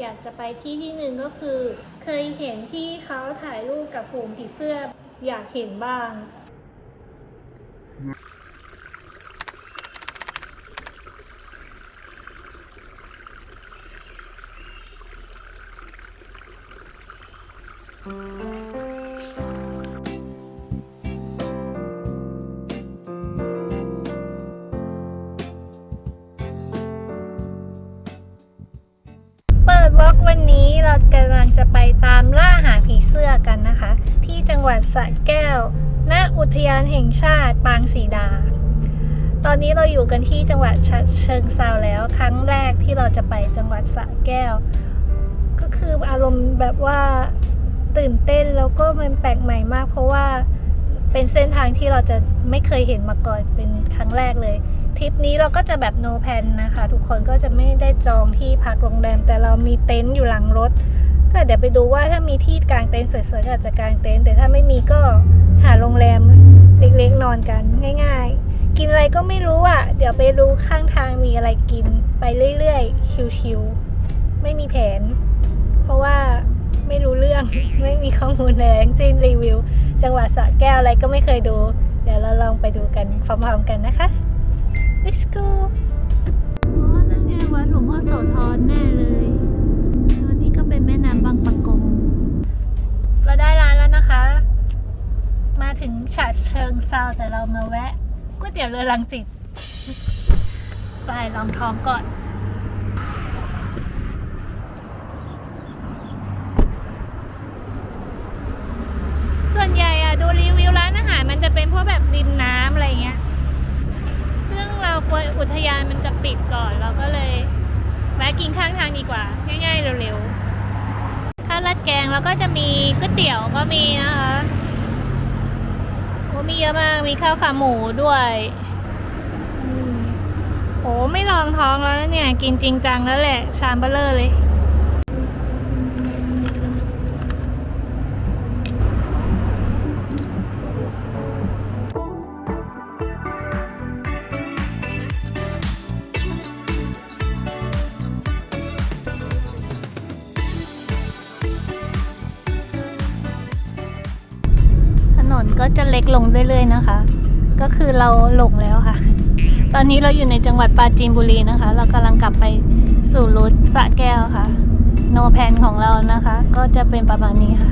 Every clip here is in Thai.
อยากจะไปที่ที่หนึ่งก็คือ เคยเห็นที่เขาถ่ายรูปกับฝูงผีเสื้ออยากเห็นบ้างเปิดว อกวันนี้เรากำลังจะไปตามล่าหาผีเสื้อกันนะคะ ที่จังหวัดสระแก้ว ณ อุทยานแห่งชาติปางสีดา ตอนนี้เราอยู่กันที่จังหวัดฉะเชิงเซาแล้ว ครั้งแรกที่เราจะไปจังหวัดสระแก้ว ก็คืออารมณ์แบบว่าตื่นเต้นแล้วก็มันแปลกใหม่มาก เพราะว่าเป็นเส้นทางที่เราจะไม่เคยเห็นมาก่อนเป็นครั้งแรกเลย ทริปนี้เราก็จะแบบ no plan นะคะ ทุกคนก็จะไม่ได้จองที่พักโรงแรม แต่เรามีเต็นท์อยู่หลังรถ ก็เดี๋ยวไปดูว่าถ้ามีที่กางเต็นท์สวยๆก็อาจจะกางเต็นท์แต่ถ้าไม่มีก็หาโรงแรมเล็กๆนอนกันง่าย ๆ กินอะไรก็ไม่รู้อะ เดี๋ยวไปดูข้างทางมีอะไรกิน ไปเรื่อยๆชิวๆไม่มีแผน เพราะว่าไม่รู้เรื่องไม่มีข้อมูลเลยทั้งสิ้นรีวิว จังหวัดสระแก้วอะไรก็ไม่เคยดู เดี๋ยวเราลองไปดูกันพร้อมๆกันนะคะ let's go อ๋อนั่นไงวัดหลวงพ่อโสธรแน่เลยวันนี้ก็เป็นแม่น้ำบางปะกง เราได้ร้านแล้วนะคะ มาถึงฉะเชิงเซาแต่เรามาแวะก๋วยเตี๋ยวเรือลังสิตไปลองท้องก่อนส่วนใหญ่อะดูรีวิวร้านอาหารมันจะเป็นพวกแบบริมน้ำอะไรเงี้ย ซึ่งเรากลัวอุทยานมันจะปิดก่อน เราก็เลยแวะกินข้างทางดีกว่า ง่ายๆเร็วๆ ข้าวราดแกงแล้วก็จะมีก๋วยเตี๋ยวก็มีนะคะโอ้มีเยอะมาก มีข้าวขาหมูด้วยโอ้ไม่ลองท้องแล้วเนี่ย กินจริงจังแล้วแหละ ชามเบลเลอร์เลย ก็จะเล็กลงเรื่อยๆนะคะ ก็คือเราหลงแล้วค่ะ ตอนนี้เราอยู่ในจังหวัดปราจีนบุรีนะคะ เรากำลังกลับไปสู่รูทสระแก้วค่ะ โนแพนของเรานะคะ ก็จะเป็นประมาณนี้ค่ะ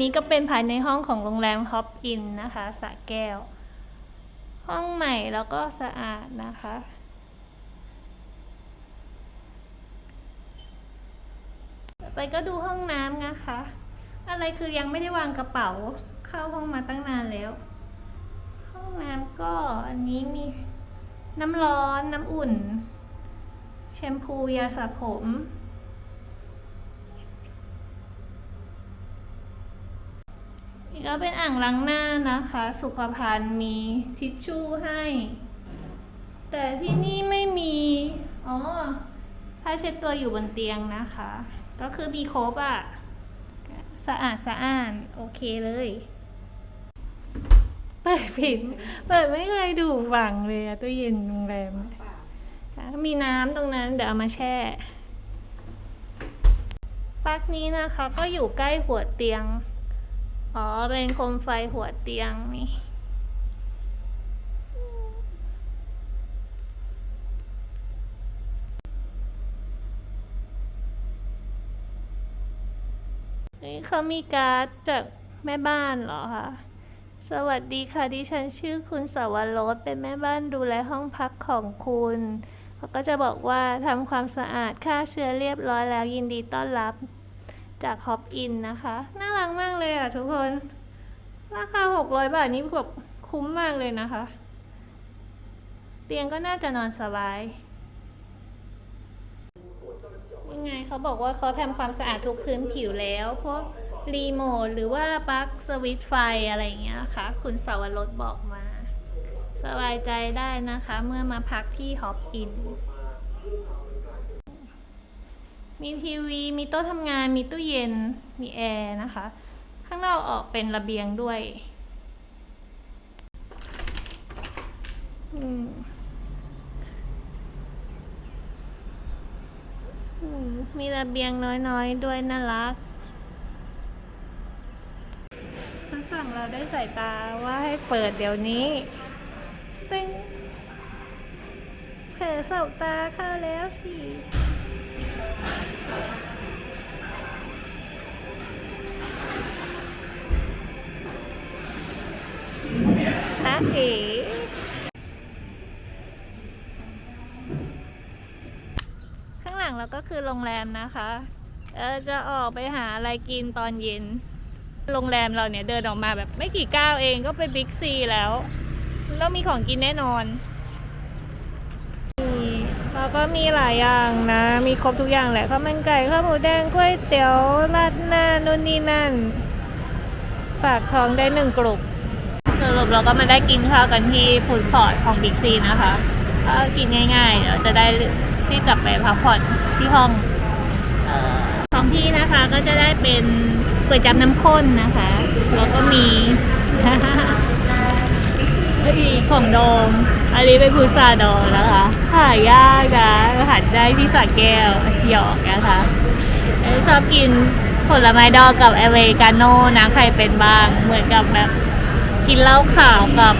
นี้ก็เป็นภายในห้องของโรงแรมฮอปอินนะคะสระแก้ว ห้องใหม่แล้วก็สะอาดนะคะ ต่อไปก็ดูห้องน้ำนะคะ อะไรคือยังไม่ได้วางกระเป๋าเข้าห้องมาตั้งนานแล้ว ห้องน้ำก็อันนี้มีน้ำร้อนน้ำอุ่น แชมพูยาสระผม ก็เป็นอ่างล้างหน้านะคะ สุขภัณฑ์มีทิชชู่ให้ แต่ที่นี่ไม่มี อ๋อผ้าเช็ดตัวอยู่บนเตียงนะคะ ก็คือมีครบอะ่ะสะอาดสะอ้านโอเคเลยเปิดผิดเปิดไม่เคยดูฝังเลยอะตู้เย็นโรงแรม มีน้ำตรงนั้นเดี๋ยวเอามาแช่ปลั๊กนี้นะคะก็อยู่ใกล้หัวเตียง อ๋อ เป็นโคมไฟหัวเตียงนี่นี่เขามีการ์ดจากแม่บ้านเหรอคะ สวัสดีค่ะ ดิฉันชื่อคุณสาวรสเป็นแม่บ้านดูแลห้องพักของคุณเขาก็จะบอกว่าทำความสะอาดฆ่าเชื้อเรียบร้อยแล้วยินดีต้อนรับ จากฮอปอินนะคะ น่ารักมากเลยอะทุกคน ราคา 600 บาทนี้แบบคุ้มมากเลยนะคะ เตียงก็น่าจะนอนสบาย ยังไงเขาบอกว่าเขาทำความสะอาดทุกพื้นผิวแล้ว พวกรีโมทหรือว่าปลั๊กสวิตช์ไฟอะไรอย่างเงี้ยค่ะคุณสาวรสบอกมา สบายใจได้นะคะ เมื่อมาพักที่ฮอปอิน มีทีวี มีโต๊ะทำงาน มีตู้เย็น มีแอร์นะคะ ข้างนอกออกเป็นระเบียงด้วยอืมอืมมีระเบียงน้อยๆ ด้วยน่ารักเขาสั่งเราได้สายตาว่าให้เปิดเดี๋ยวนี้ตึงเผลอสบตาเข้าแล้วสิ นะเอ๋ข้างหลังเราก็คือโรงแรมนะคะเออจะออกไปหาอะไรกินตอนเย็น โรงแรมเราเนี่ยเดินออกมาแบบไม่กี่ก้าวเองก็ไปบิ๊กซีแล้วแล้วมีของกินแน่นอน นี่เราก็มีหลายอย่างนะ มีครบทุกอย่างแหละข้าวมันไก่ข้าวหมูแดงก๋วยเตี๋ยวราดหน้านู่นนี่นั่น ฝากท้องได้หนึ่งกลุ่มสรุปเราก็มาได้กินข้าวกันที่ฟูดคอร์ทของบิ๊กซีนะคะก็กินง่ายๆเดี๋ยวจะได้รีบกลับไปพักผ่อนที่ห้องออของพี่นะคะก็จะได้เป็นก๋วยจับน้ำข้นนะคะ แล้วก็มี ของโดมอันนี้เป็นพุทราดองนะคะหายากนะหาได้ที่สระแก้วหยอกนะคะเอ้ชอบกินผลไม้ดองกับเอเมริกาโน่นะใครเป็นบ้างเหมือนกับแบบกินเหล้าขาวกับ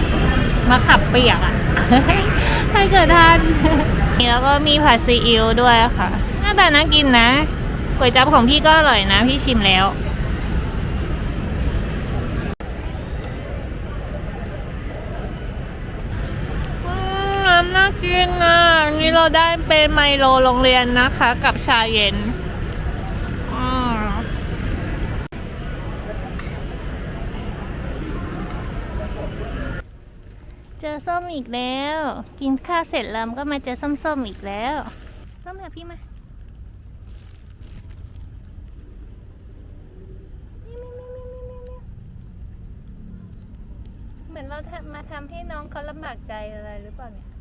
มะขับเปียกอะให้เกิดทานแล้วก็มีผัดซีอิ๊วด้วยค่ะหน้าตาน่ากินนะก๋วยจั๊บของพี่ก็อร่อยนะ พี่ชิมแล้ว น้ำน่ากินนะนี่เราได้เป็นไมโลโรงเรียนนะคะ กับชาเย็นอืมเจอส้มอีกแล้ว กินข้าวเสร็จแล้วก็มาเจอส้มๆอีกแล้ว ส้มหาพี่มาเหมือนเราทำมาทำให้น้องเขาลำบากใจอะไรหรือเปล่าเนี่ย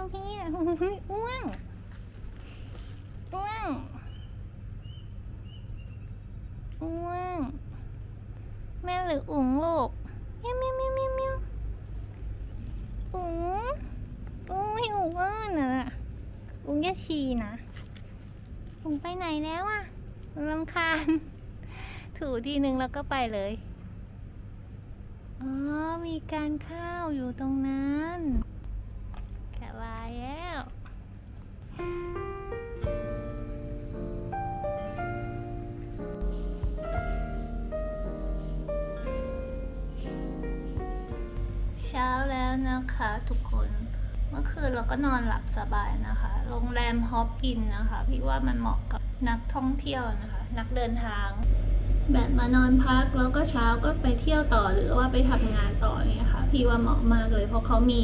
เอาพี่อะอ้วงอ้วงอ้วง แมวหรืออุ๋งลูกเมียวเมียวเมียวเมียวเมียวอุ๋งอุ๋งอุ๋งอ้อนน่ะอุ๋งจะฉี่นะอุ๋งไปไหนแล้วอะรำคาญ ถูทีนึงแล้วก็ไปเลย อ๋อ มีการข้าวอยู่ตรงนั้น แล้วนะคะทุกคน เมื่อคืนเราก็นอนหลับสบายนะคะ โรงแรมฮอปอินนะคะ พี่ว่ามันเหมาะกับนักท่องเที่ยวนะคะ นักเดินทาง แบบมานอนพักแล้วก็เช้าก็ไปเที่ยวต่อหรือว่าไปทำงานต่อเนี่ยค่ะพี่ว่าเหมาะมากเลยเพราะเขามี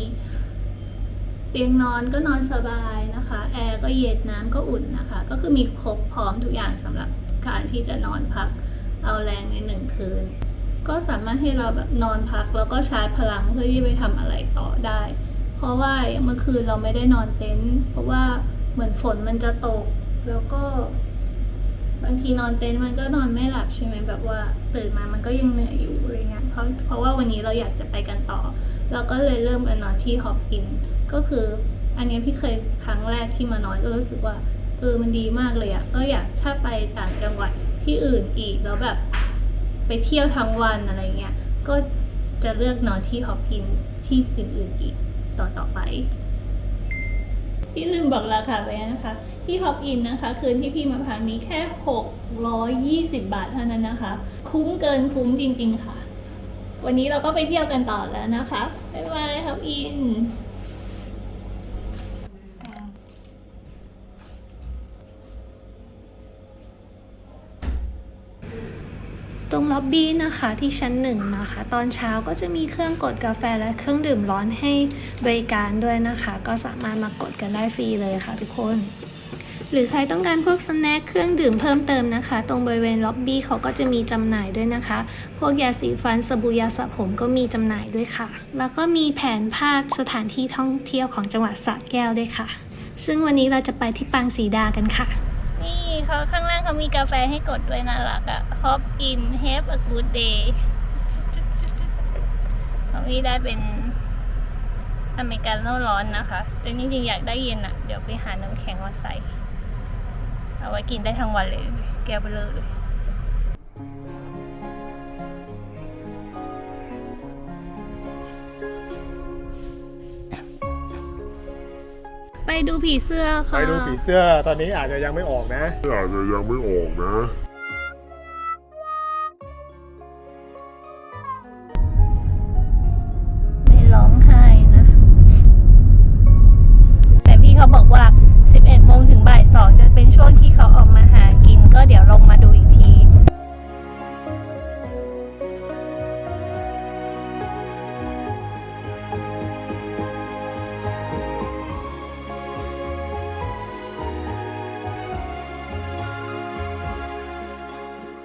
เตียงนอนก็นอนสบายนะคะ แอร์ก็เย็นน้ำก็อุ่นนะคะ ก็คือมีครบพร้อมทุกอย่างสำหรับการที่จะนอนพัก เอาแรงในหนึ่งคืน ก็สามารถให้เราแบบนอนพักแล้วก็ชาร์จพลังเพื่อที่ไปทำอะไรต่อได้ เพราะว่าเมื่อคืนเราไม่ได้นอนเต็นท์เพราะว่าเหมือนฝนมันจะตก แล้วก็ บางทีนอนเต็นท์มันก็นอนไม่หลับใช่ไหมแบบว่าตื่นมามันก็ยังเหนื่อยอยู่อะไรเงี้ยเพราะเพราะว่าวันนี้เราอยากจะไปกันต่อ เราก็เลยเริ่มมานอนที่ฮอปอิน ก็คืออันนี้พี่เคยครั้งแรกที่มานอนก็รู้สึกว่าเออมันดีมากเลยอะก็อยากถ้าไปต่างจังหวัดที่อื่นอีกแล้วแบบ ไปเที่ยวทั้งวันอะไรเงี้ย ก็จะเลือกนอนที่ฮอปอินที่อื่นๆอีกต่อต่อไป พี่ลืมบอกราคาไปนะคะ ที่ฮอปอินนะคะ คืนที่พี่มาพักนี้แค่ 620 บาทเท่านั้นนะคะ คุ้มเกินคุ้มจริง ๆ ค่ะ วันนี้เราก็ไปเที่ยวกันต่อแล้วนะคะ บ๊ายบายครับอิน อบบี้นะคะที่ชั้นหนึ่งนะคะ ตอนเช้าก็จะมีเครื่องกดกาแฟและเครื่องดื่มร้อนให้บริการด้วยนะคะ ก็สามารถมากดกันได้ฟรีเลยค่ะทุกคน หรือใครต้องการพวกสแน็คเครื่องดื่มเพิ่มเติมนะคะ ตรงบริเวณล็อบบี้เขาก็จะมีจำหน่ายด้วยนะคะ พวกยาสีฟันสบู่ยาสระผมก็มีจำหน่ายด้วยค่ะ แล้วก็มีแผนภาพสถานที่ท่องเที่ยวของจังหวัดสระแก้วด้วยค่ะ ซึ่งวันนี้เราจะไปที่ปางสีดากันค่ะ เขาข้างล่างเขามีกาแฟให้กดด้วยน่ารักอะ Hop in have a good day ขามีได้เป็นอเมริกาโน่ร้อนนะคะ แต่จริงๆอยากได้เย็นอะเดี๋ยวไปหาน้ำแข็งมาใส่ เอาไว้กินได้ทั้งวันเลย แก้วเบลอเลย ดูผีเสื้อค่ะ ไปดูผีเสื้อตอนนี้อาจจะยังไม่ออกนะ อาจจะยังไม่ออกนะ